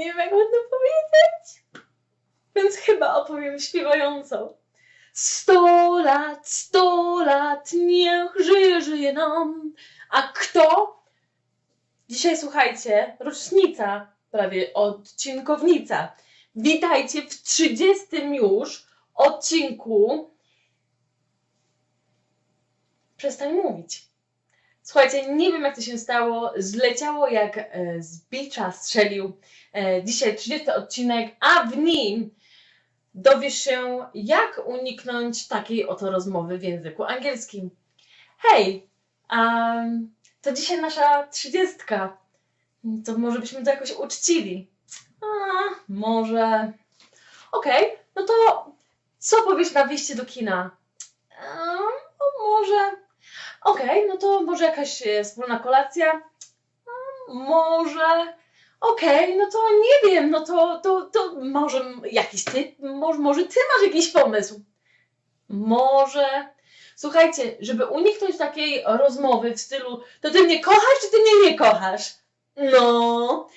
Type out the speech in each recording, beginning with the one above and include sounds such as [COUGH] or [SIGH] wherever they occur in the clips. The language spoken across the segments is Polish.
Nie wiem, jak ładno powiedzieć. Więc chyba opowiem śpiewająco. Sto lat, sto lat, niech żyje, żyje nam. A kto? Dzisiaj słuchajcie, rocznica, prawie odcinkownica. Witajcie w 30 już odcinku. Przestań mówić. Słuchajcie, nie wiem jak to się stało. Zleciało jak e, z bicza strzelił. E, dzisiaj 30 odcinek, a w nim dowiesz się, jak uniknąć takiej oto rozmowy w języku angielskim. Hej, um, to dzisiaj nasza trzydziestka. To może byśmy to jakoś uczcili. A, może. Okej, no to co powiesz na wyjście do kina? Um, może. Okej, no to może jakaś e, wspólna kolacja? Um, może. Okej, no to nie wiem, no to, to, to może jakiś ty, może, może ty masz jakiś pomysł. Może. Słuchajcie, żeby uniknąć takiej rozmowy w stylu, to ty mnie kochasz, czy ty mnie nie kochasz? No,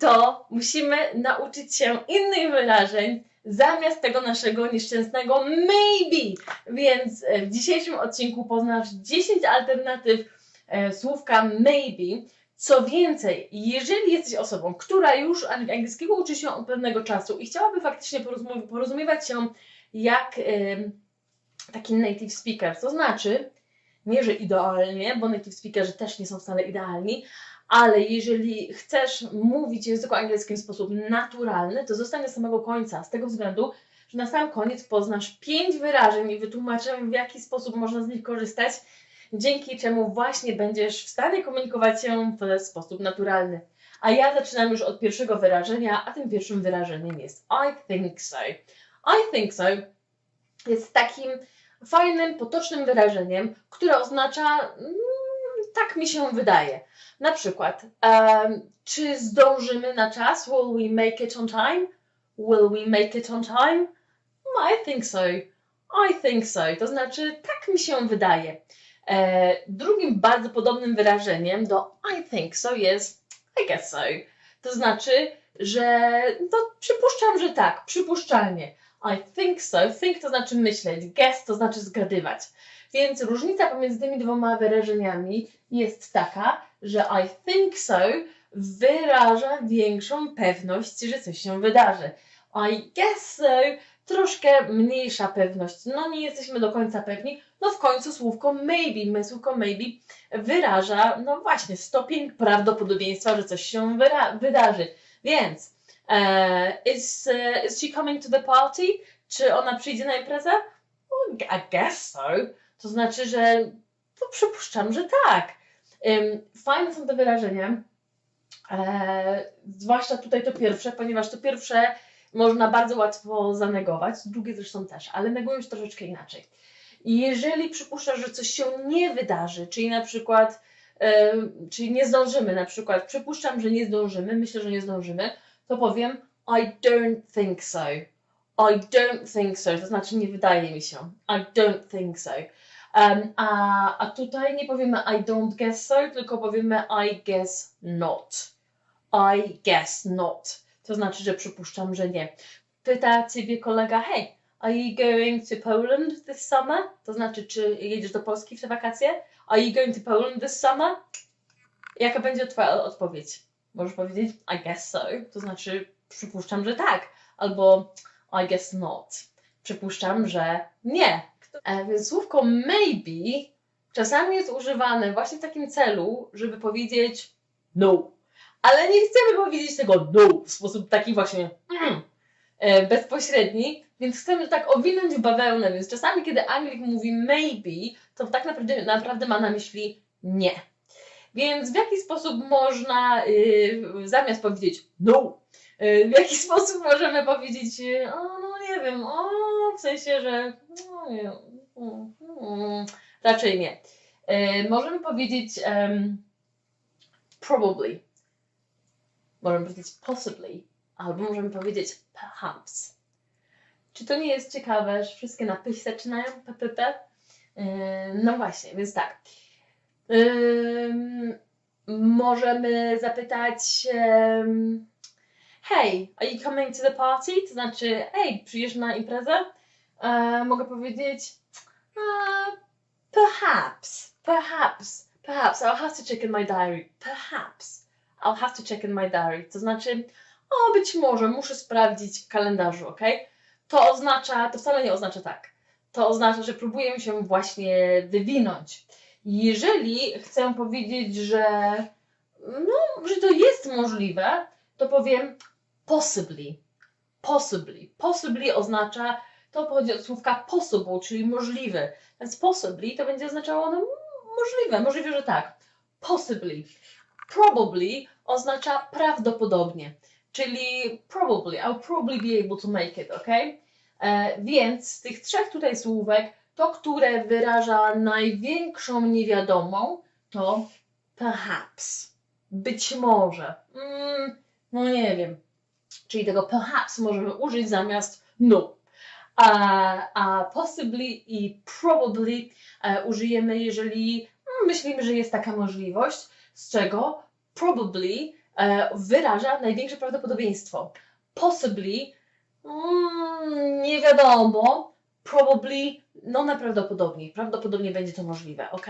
to musimy nauczyć się innych wyrażeń zamiast tego naszego nieszczęsnego maybe. Więc e, w dzisiejszym odcinku poznasz 10 alternatyw e, słówka maybe. Co więcej, jeżeli jesteś osobą, która już angielskiego uczy się od pewnego czasu i chciałaby faktycznie porozum- porozumiewać się jak taki native speaker, to znaczy, nie że idealnie, bo native speakerzy też nie są wcale idealni, ale jeżeli chcesz mówić w języku angielskim w sposób naturalny, to zostań do samego końca, z tego względu, że na sam koniec poznasz pięć wyrażeń i wytłumaczę, w jaki sposób można z nich korzystać, dzięki czemu właśnie będziesz w stanie komunikować się w sposób naturalny. A ja zaczynam już od pierwszego wyrażenia, a tym pierwszym wyrażeniem jest I think so. I think so jest takim fajnym, potocznym wyrażeniem, które oznacza mm, tak mi się wydaje. Na przykład, um, czy zdążymy na czas? Will we make it on time? Will we make it on time? I think so. I think so. To znaczy, tak mi się wydaje. E, drugim bardzo podobnym wyrażeniem do I think so jest I guess so. To znaczy, że no, przypuszczam, że tak, przypuszczalnie. I think so. Think to znaczy myśleć, guess to znaczy zgadywać. Więc różnica pomiędzy tymi dwoma wyrażeniami jest taka, że I think so wyraża większą pewność, że coś się wydarzy. I guess so troszkę mniejsza pewność. No nie jesteśmy do końca pewni. No w końcu słówko maybe, my słówko maybe wyraża, no właśnie, stopień prawdopodobieństwa, że coś się wydarzy. Więc is, uh, is she coming to the party? Czy ona przyjdzie na imprezę? Oh, I guess so. To znaczy, że to przypuszczam, że tak. Fajne są te wyrażenia. E, zwłaszcza tutaj to pierwsze, ponieważ to pierwsze można bardzo łatwo zanegować, drugie zresztą też, ale negują się troszeczkę inaczej. Jeżeli przypuszczasz, że coś się nie wydarzy, czyli na przykład, e, czyli nie zdążymy, na przykład przypuszczam, że nie zdążymy, myślę, że nie zdążymy, to powiem I don't think so. I don't think so, to znaczy nie wydaje mi się. I don't think so. Um, a, a tutaj nie powiemy I don't guess so, tylko powiemy I guess not. I guess not. To znaczy, że przypuszczam, że nie. Pyta ciebie kolega, hey, are you going to Poland this summer? To znaczy, czy jedziesz do Polski w te wakacje? Are you going to Poland this summer? Jaka będzie twoja odpowiedź? Możesz powiedzieć I guess so, to znaczy przypuszczam, że tak. Albo I guess not. Przypuszczam, że nie. E, więc słówko maybe czasami jest używane właśnie w takim celu, żeby powiedzieć no. Ale nie chcemy powiedzieć tego no w sposób taki właśnie mm, e, bezpośredni, więc chcemy tak owinąć w bawełnę. Więc czasami, kiedy Anglik mówi maybe, to tak naprawdę, naprawdę ma na myśli nie. Więc w jaki sposób można y, zamiast powiedzieć no, y, w jaki [LAUGHS] sposób możemy powiedzieć o, no nie wiem, o, w sensie, że no, nie, mm, raczej nie. Y, możemy powiedzieć um, probably, możemy powiedzieć possibly, albo możemy powiedzieć perhaps. Czy to nie jest ciekawe, że wszystkie na pyś zaczynają, ppp? No właśnie, więc tak. Możemy zapytać hey, are you coming to the party? To znaczy, hej, przyjdziesz na imprezę? E, mogę powiedzieć, uh, perhaps, perhaps, perhaps, I'll have to check in my diary. Perhaps, I'll have to check in my diary. To znaczy, o, być może, muszę sprawdzić w kalendarzu, ok? To oznacza, to wcale nie oznacza tak. To oznacza, że próbuję się właśnie wywinąć. Jeżeli chcę powiedzieć, że no, że to jest możliwe, to powiem possibly. Possibly. Possibly oznacza, to pochodzi od słówka possible, czyli możliwy. Więc possibly to będzie oznaczało no, możliwe, możliwe, że tak. Possibly. Probably oznacza prawdopodobnie, czyli probably, I'll probably be able to make it, ok? E, więc z tych trzech tutaj słówek, to, które wyraża największą niewiadomą, to perhaps. Być może. Mm, no nie wiem. Czyli tego perhaps możemy użyć zamiast no. A, a possibly i probably e, użyjemy, jeżeli mm, myślimy, że jest taka możliwość, z czego probably e, wyraża największe prawdopodobieństwo. Possibly mm, nie wiadomo, probably no najprawdopodobniej, prawdopodobnie będzie to możliwe, ok?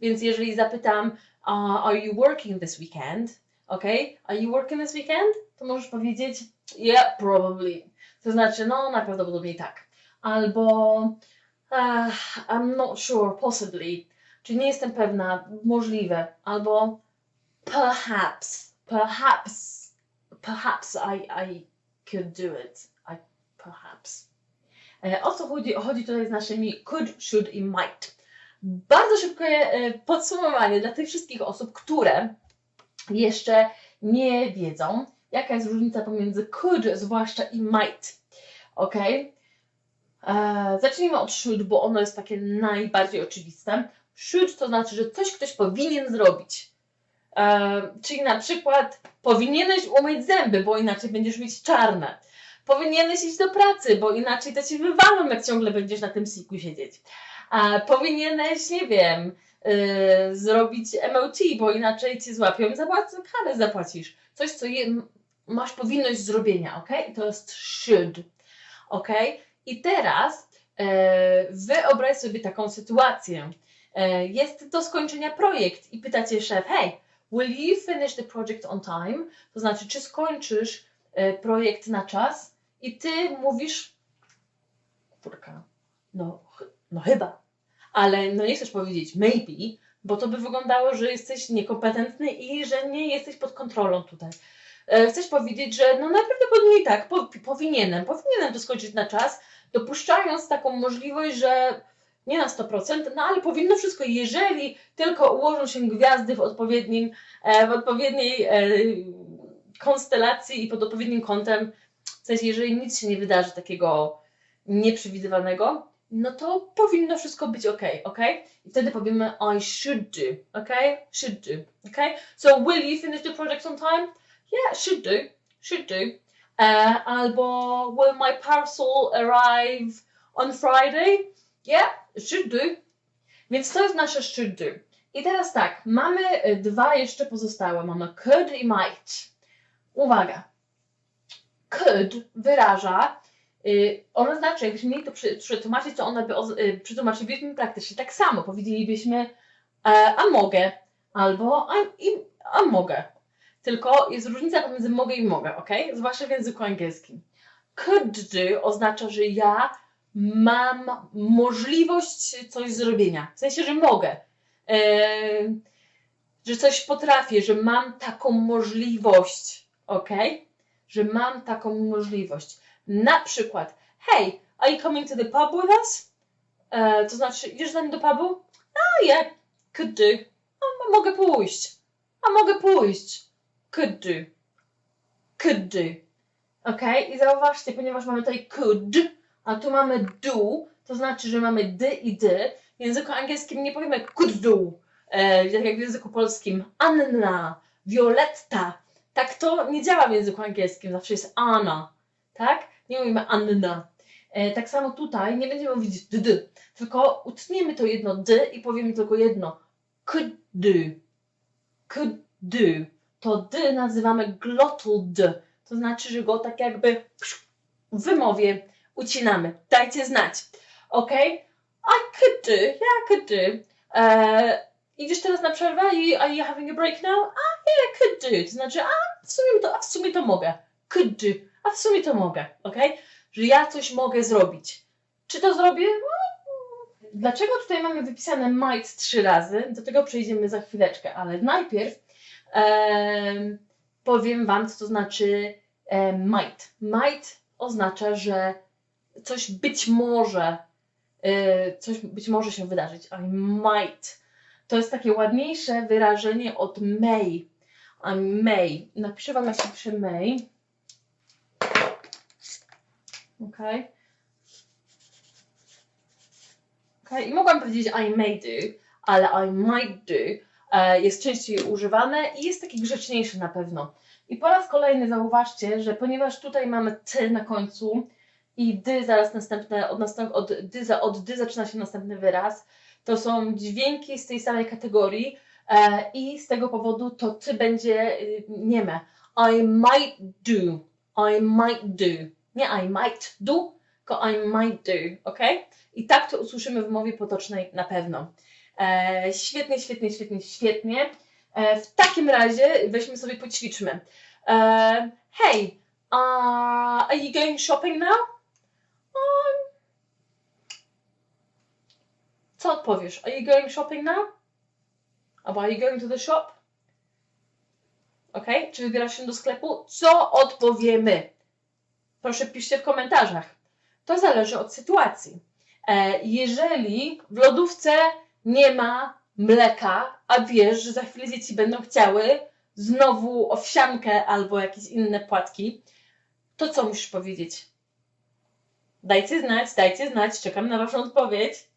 Więc jeżeli zapytam, uh, are you working this weekend? Ok? Are you working this weekend? To możesz powiedzieć, yeah, probably. To znaczy, no najprawdopodobniej tak. Albo uh, I'm not sure, possibly. Czy nie jestem pewna, możliwe. Albo perhaps, perhaps, perhaps I, I could do it. I, perhaps. E, O co chodzi? Chodzi tutaj z naszymi could, should i might. Bardzo szybkie e, podsumowanie dla tych wszystkich osób, które jeszcze nie wiedzą, jaka jest różnica pomiędzy could, zwłaszcza i might. Ok? E, zacznijmy od should, bo ono jest takie najbardziej oczywiste. Should to znaczy, że coś ktoś powinien zrobić. Czyli na przykład powinieneś umyć zęby, bo inaczej będziesz mieć czarne. Powinieneś iść do pracy, bo inaczej to ci wywalą, jak ciągle będziesz na tym siku siedzieć. A powinieneś, nie wiem, yy, zrobić MOT, bo inaczej cię złapią i zapłacą, karę zapłacisz. Coś, co je, masz powinność zrobienia, ok? I to jest should, ok? I teraz yy, wyobraź sobie taką sytuację. Yy, jest do skończenia projekt i pytacie szef, hey, will you finish the project on time? To znaczy, czy skończysz yy, projekt na czas? I ty mówisz, kurka, no, no chyba, ale no nie chcesz powiedzieć maybe, bo to by wyglądało, że jesteś niekompetentny i że nie jesteś pod kontrolą tutaj. E, Chcesz powiedzieć, że no najprawdopodobniej tak, po, powinienem, powinienem to skończyć na czas, dopuszczając taką możliwość, że nie na 100%, no ale powinno wszystko, jeżeli tylko ułożą się gwiazdy w odpowiednim, e, w odpowiedniej e, konstelacji i pod odpowiednim kątem, w sensie, jeżeli nic się nie wydarzy takiego nieprzewidywanego, no to powinno wszystko być ok, ok? I wtedy powiemy I should do, ok? Should do, ok? So will you finish the project on time? Yeah, should do, should do. Uh, albo will my parcel arrive on Friday? Yeah, should do. Więc to jest nasze should do. I teraz tak, mamy y, dwa jeszcze pozostałe. Mamy could i might. Uwaga. Could wyraża Y, Ono znaczy, jakbyśmy mieli to przetłumaczyć, to one by y, przetłumaczylibyśmy praktycznie tak samo. Powiedzielibyśmy e, a mogę albo a, i, mogę. Tylko jest różnica pomiędzy mogę i mogę, ok? Zwłaszcza w języku angielskim. Could do oznacza, że ja mam możliwość coś zrobienia. W sensie, że mogę. E, że coś potrafię, że mam taką możliwość, ok? Że mam taką możliwość. Na przykład, hey, are you coming to the pub with us? E, to znaczy, idziesz z nami do pubu? A, yeah, could do. A, mogę pójść. A, mogę pójść. Could do. Could do. Ok? I zauważcie, ponieważ mamy tutaj could, a tu mamy do, to znaczy, że mamy d i d. W języku angielskim nie powiemy could do, e, tak jak w języku polskim. Anna, Violetta. Tak to nie działa w języku angielskim, zawsze jest Anna. Tak? Nie mówimy Anna. E, tak samo tutaj nie będziemy mówić d, tylko utniemy to jedno d i powiemy tylko jedno. Could do. To d nazywamy glottal d. to znaczy, że go tak jakby w wymowie ucinamy. Dajcie znać. Ok? I could do. Yeah, I could do. E, idziesz teraz na przerwę? You, are you having a break now? A, yeah, I could do. To znaczy, a w sumie to, a w sumie to mogę. Could do. A w sumie to mogę. Ok? Że ja coś mogę zrobić. Czy to zrobię? No, Dlaczego tutaj mamy wypisane might trzy razy? Do tego przejdziemy za chwileczkę, ale najpierw em, powiem Wam, co to znaczy might. Might oznacza, że coś być może, y, coś być może się wydarzyć. I might. To jest takie ładniejsze wyrażenie od may. I may. Napiszę Wam, jak się pisze may. Okay. Okay. I mogłam powiedzieć I may do, ale I might do e, jest częściej używane i jest taki grzeczniejszy na pewno. I po raz kolejny zauważcie, że ponieważ tutaj mamy ty na końcu i dy zaraz następne, od, następ, od, dy, za- od dy zaczyna się następny wyraz, to są dźwięki z tej samej kategorii e, i z tego powodu to ty będzie y, nieme. I might do, I might do. Nie I might do, tylko I might do, ok? I tak to usłyszymy w mowie potocznej na pewno. E, świetnie, świetnie, świetnie, świetnie. E, w takim razie weźmy sobie poćwiczmy. E, hey, uh, are you going shopping now? Um, co odpowiesz? Are you going shopping now? Albo are you going to the shop? Ok? Czy wybierasz się do sklepu? Co odpowiemy? Proszę piszcie w komentarzach. To zależy od sytuacji. E, jeżeli w lodówce nie ma mleka, a wiesz, że za chwilę dzieci będą chciały znowu owsiankę albo jakieś inne płatki, to co musisz powiedzieć? Dajcie znać, dajcie znać, czekam na Waszą odpowiedź.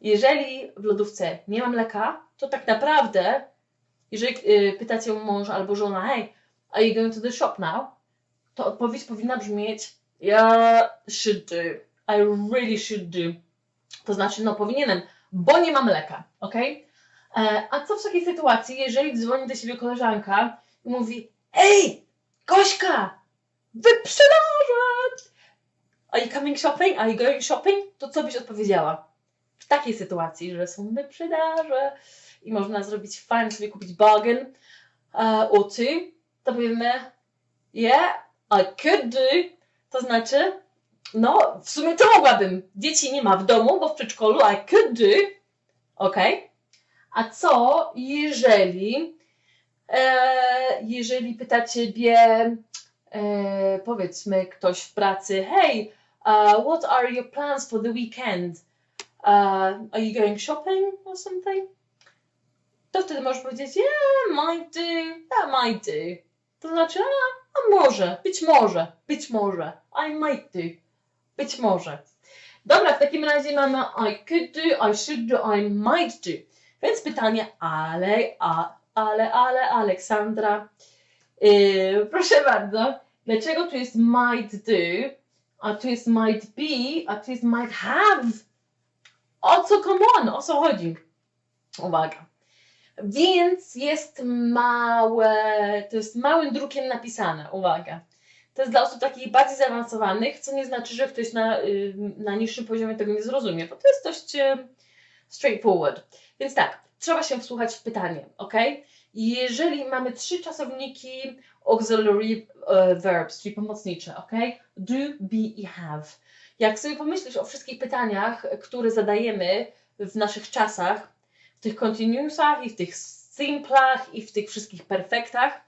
Jeżeli w lodówce nie ma mleka, to tak naprawdę, jeżeli y, pytacie mąż albo żona, hey, are you going to the shop now? To odpowiedź powinna brzmieć, yeah, should do. I really should do. To znaczy, no powinienem, bo nie ma mleka, ok? E, a co w takiej sytuacji, jeżeli dzwoni do siebie koleżanka i mówi, ej, Gośka, wyprzedaże! Are you coming shopping? Are you going shopping? To co byś odpowiedziała? W takiej sytuacji, że są wyprzedaże i można zrobić fajnie sobie kupić bargain two, to powiemy yeah, I could do. To znaczy, no, w sumie to mogłabym. Dzieci nie ma w domu, bo w przedszkolu I could do. Ok? A co jeżeli, e, jeżeli pyta ciebie, e, powiedzmy, ktoś w pracy, hey, uh, what are your plans for the weekend? Uh, are you going shopping or something? To wtedy możesz powiedzieć, yeah, might do, yeah, might do. To znaczy, a, a może, być może, być może, I might do, być może. Dobra, w takim razie mamy I could do, I should do, I might do. Więc pytanie, ale, a, ale, ale, Aleksandra, yy, proszę bardzo, dlaczego tu jest might do, a tu jest might be, a tu jest might have? O co, come on, o co chodzi? Uwaga. Więc jest małe, to jest małym drukiem napisane, uwaga. To jest dla osób takich bardziej zaawansowanych, co nie znaczy, że ktoś na, y, na niższym poziomie tego nie zrozumie, bo to jest dość y, straightforward. Więc tak, trzeba się wsłuchać w pytanie, ok? Jeżeli mamy trzy czasowniki auxiliary e, verbs, czyli pomocnicze, ok? Do, be i have. Jak sobie pomyślisz o wszystkich pytaniach, które zadajemy w naszych czasach, w tych continuousach i w tych simplach i w tych wszystkich perfektach,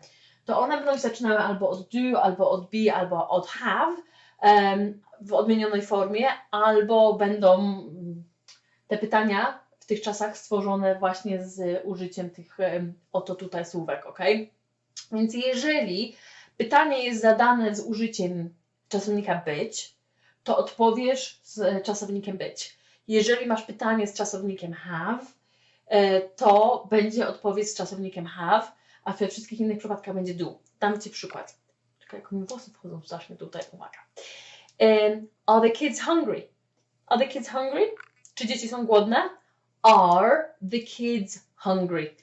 to one będą się zaczynały albo od do, albo od be, albo od have em, w odmienionej formie, albo będą te pytania w tych czasach stworzone właśnie z użyciem tych em, oto tutaj słówek, ok? Więc jeżeli pytanie jest zadane z użyciem czasownika być, to odpowiesz z czasownikiem być. Jeżeli masz pytanie z czasownikiem have, e, to będzie odpowiedź z czasownikiem have, a we wszystkich innych przypadkach będzie do. Dam Ci przykład. Czekaj, jak mi włosy wchodzą strasznie tutaj, uwaga. Um, are the kids hungry? Are the kids hungry? Czy dzieci są głodne? Are the kids hungry?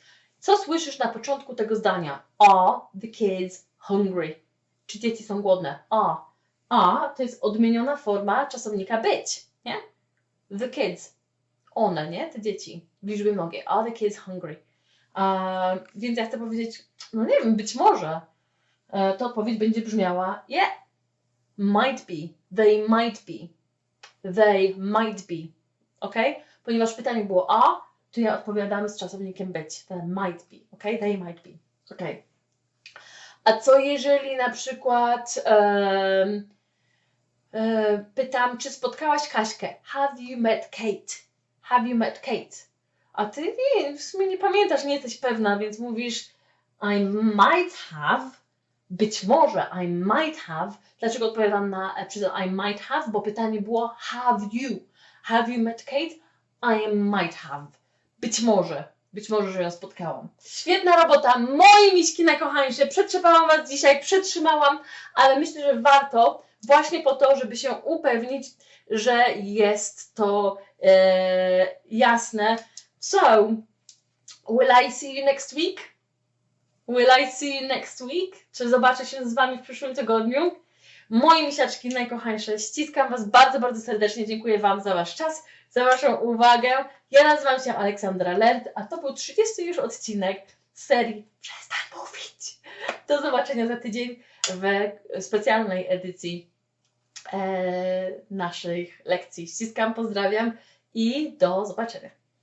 Co słyszysz na początku tego zdania? Are the kids hungry. Czy dzieci są głodne? A. A to jest odmieniona forma czasownika być, nie? The kids. One, nie? Te dzieci. W liczbie mnogiej. Are the kids hungry? A, więc ja chcę powiedzieć, no nie wiem, być może. E, to odpowiedź będzie brzmiała yeah, might be, they might be, they might be, ok? Ponieważ pytanie było a, to ja odpowiadamy z czasownikiem być, they might be, ok? They might be, ok? A co jeżeli na przykład pytam, czy spotkałaś Kaśkę? Have you met Kate? Have you met Kate? A ty nie, w sumie nie pamiętasz, nie jesteś pewna, więc mówisz I might have, być może I might have. Dlaczego odpowiadam na e, przez I might have? Bo pytanie było have you? Have you met Kate? I might have. Być może. Być może, że ją spotkałam. Świetna robota, moje miśki najkochańsze. Przetrzymałam Was dzisiaj, przetrzymałam, ale myślę, że warto właśnie po to, żeby się upewnić, że jest to e, jasne. So, will I see you next week? Will I see you next week? Czy zobaczę się z Wami w przyszłym tygodniu? Moje misiaczki najkochańsze, ściskam Was bardzo, bardzo serdecznie. Dziękuję Wam za Wasz czas, za Waszą uwagę. Ja nazywam się Aleksandra Lent, a to był 30 już odcinek serii Przestań mówić. Do zobaczenia za tydzień w specjalnej edycji e, naszych lekcji. Ściskam, pozdrawiam i do zobaczenia.